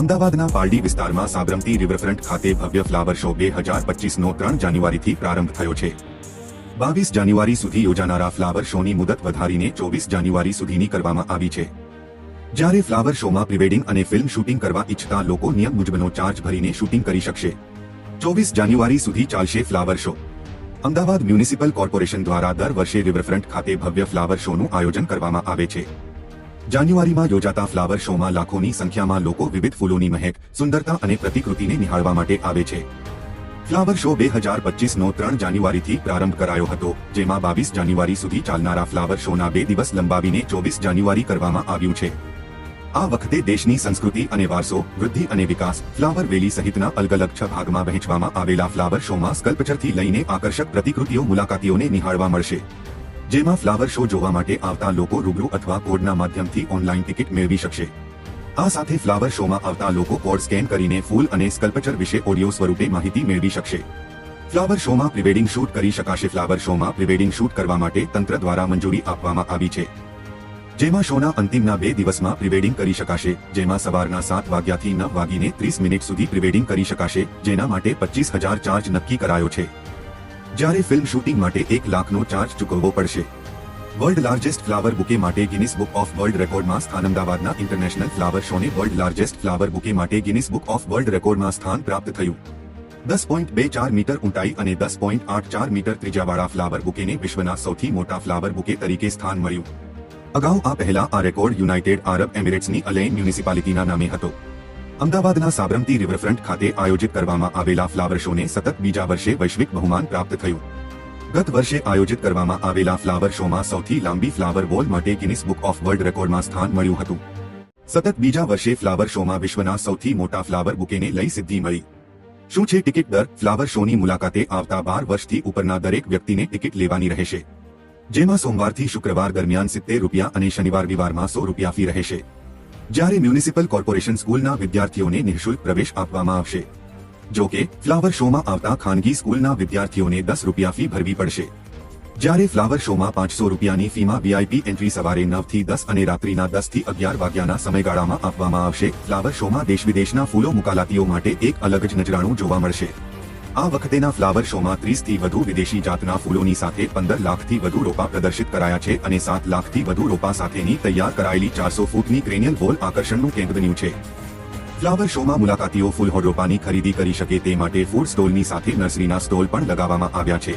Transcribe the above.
અમદાવાદના પાલડી વિસ્તારમાં સાબરમતી રિવરફ્રન્ટ ખાતે ભવ્ય ફ્લાવર શો બે હજાર પચીસનો ત્રણ જાન્યુઆરીથી પ્રારંભ થયો છે. બાવીસ જાન્યુઆરી સુધી યોજાનારા ફ્લાવર શોની મુદત વધારીને ચોવીસ જાન્યુઆરી સુધીની કરવામાં આવી છે. જ્યારે ફ્લાવર શોમાં પ્રિવેડિંગ અને ફિલ્મ શૂટિંગ કરવા ઈચ્છતા લોકો નિયમ મુજબનો ચાર્જ ભરીને શૂટિંગ કરી શકશે. ચોવીસ જાન્યુઆરી સુધી ચાલશે flower show. Ahmedabad municipal corporation દ્વારા દર વર્ષે રિવરફ્રન્ટ ખાતે ભવ્ય ફ્લાવર શોનું આયોજન કરવામાં આવે છે. જાન્યુઆરીમાં યોજાતા ફ્લાવર શોમાં લાખોની સંખ્યામાં લોકો વિવિધ ફૂલોની મહેક, સુંદરતા અને પ્રતિકૃતિને નિહાળવા માટે આવે છે. ફ્લાવર શો બે હજાર પચીસનો ત્રણ જાન્યુઆરીથી પ્રારંભ કરાયો હતો, જેમાં બાવીસ જાન્યુઆરી સુધી ચાલનારા ફ્લાવર શોના બે દિવસ લંબાવીને ચોવીસ જાન્યુઆરી કરવામાં આવ્યું છે. આ વખતે દેશની સંસ્કૃતિ અને વારસો, વૃદ્ધિ અને વિકાસ, ફ્લાવર વેલી સહિતના અલગ અલગ છ ભાગમાં વહેંચવામાં આવેલા ફ્લાવર શોમાં સ્કલ્પચરથી લઈને આકર્ષક પ્રતિકૃતિઓ મુલાકાતીઓને નિહાળવા મળશે. જેમાં ફ્લાવર શો જોવા માટે આવતા લોકો રૂબરૂ અથવા કોડના માધ્યમથી ઓનલાઈન ટિકિટ મેળવી શકશે. આ સાથે ફ્લાવર શોમાં આવતા લોકો કોડ સ્કેન કરીને ફૂલ અને સ્કલ્પચર વિશે ઓડિયો સ્વરૂપે માહિતી મેળવી શકશે. ફ્લાવર શોમાં પ્રિવેડિંગ શૂટ કરી શકાશે. ફ્લાવર શોમાં પ્રિવેડિંગ શૂટ કરવા માટે તંત્ર દ્વારા મંજૂરી આપવામાં આવી છે. જેમાં શોના અંતિમના બે દિવસમાં પ્રિવેડિંગ કરી શકાશે, જેમાં સવારના સાત વાગ્યાથી નવ વાગીને ત્રીસ મિનિટ સુધી પ્રિવેડિંગ કરી શકાશે, જેના માટે પચીસ હજાર ચાર્જ નક્કી કરાયો છે. જ્યારે ફિલ્મ શૂટિંગ માટે એક લાખનો ચાર્જ ચૂકવવો પડશે. વર્લ્ડ લાર્જેસ્ટ ફ્લાવર બુકે માટે ગિનિસ બુક ઓફ વર્લ્ડ રેકોર્ડમાં સ્થાન અમદાવાદના ઇન્ટરનેશનલ ફ્લાવર શોને વર્લ્ડ લાર્જેસ્ટ ફ્લાવર બુકે માટે ગિનિસ બુક ઓફ વર્લ્ડ રેકોર્ડમાં સ્થાન પ્રાપ્ત થયું. દસ પોઈન્ટ બે ચાર મીટર ઊંચાઈ અને દસ પોઈન્ટ આઠ ચાર મીટર ત્રીજાવાળા ફ્લાવર બુકેને વિશ્વના સૌથી મોટા ફ્લાવર બુકે તરીકે સ્થાન મળ્યું. અગાઉ આ પહેલા આ રેકોર્ડ યુનાઇટેડ આરબ એમિરેટ્સની અલેન મ્યુનિસિપાલિટીના નામે હતો. અમદાવાદના સાબરમતી રિવરફ્રન્ટ ખાતે આયોજિત કરવામાં આવેલા ફ્લાવર શોને સતત બીજા વર્ષે વૈશ્વિક બહુમાન પ્રાપ્ત થયું. ગત વર્ષે આયોજિત કરવામાં આવેલા ફ્લાવર શોમાં સૌથી લાંબી ફ્લાવર વોલ માટે ગિનિસ બુક ઓફ વર્લ્ડ રેકોર્ડમાં સ્થાન મળ્યું હતું. સતત બીજા વર્ષે ફ્લાવર શોમાં વિશ્વના સૌથી મોટા ફ્લાવર બુકેને લઈ સિદ્ધિ મળી. શું છે ટિકિટ દર? ફ્લાવર શોની મુલાકાતે આવતા બાર વર્ષથી ઉપરના દરેક વ્યક્તિને ટિકિટ લેવાની રહેશે. જેમાં સોમવારથી શુક્રવાર દરમિયાન સિત્તેર રૂપિયા અને શનિવાર વિવારમાં સો રૂપિયા ફી રહેશે. જ્યારે મ્યુનિસિપલ કોર્પોરેશન સ્કૂલના વિદ્યાર્થીઓને નિઃશુલ્ક પ્રવેશ આપવામાં આવશે. જો કે, ફ્લાવર શોમાં આવતા ખાનગી સ્કૂલના વિદ્યાર્થીઓને દસ રૂપિયા ફી ભરવી પડશે. જ્યારે ફ્લાવર શોમાં પાંચસો રૂપિયાની ફીમાં વીઆઈપી એન્ટ્રી સવારે નવથી દસ અને રાત્રિના દસથી અગિયાર વાગ્યાના સમયગાળામાં આપવામાં આવશે. ફ્લાવર શોમાં દેશ વિદેશના ફૂલો મુકાલાતીઓ માટે એક અલગ જ નજરાણું જોવા મળશે. આ વખતેના ફ્લાવર શોમાં ત્રીસથી વધુ વિદેશી જાતના ફૂલોની સાથે પંદર લાખથી વધુ રોપા પ્રદર્શિત કરાયા છે અને સાત લાખથી વધુ રોપા સાથેની તૈયાર કરાયેલી ચારસો ફૂટની ક્રેનિયલ વોલ આકર્ષણનું કેન્દ્ર બન્યું છે. ફ્લાવર શોમાં મુલાકાતીઓ ફૂલ રોપાની ખરીદી કરી શકે તે માટે ફૂડ સ્ટોલની સાથે નર્સરીના સ્ટોલ પણ લગાવવામાં આવ્યા છે.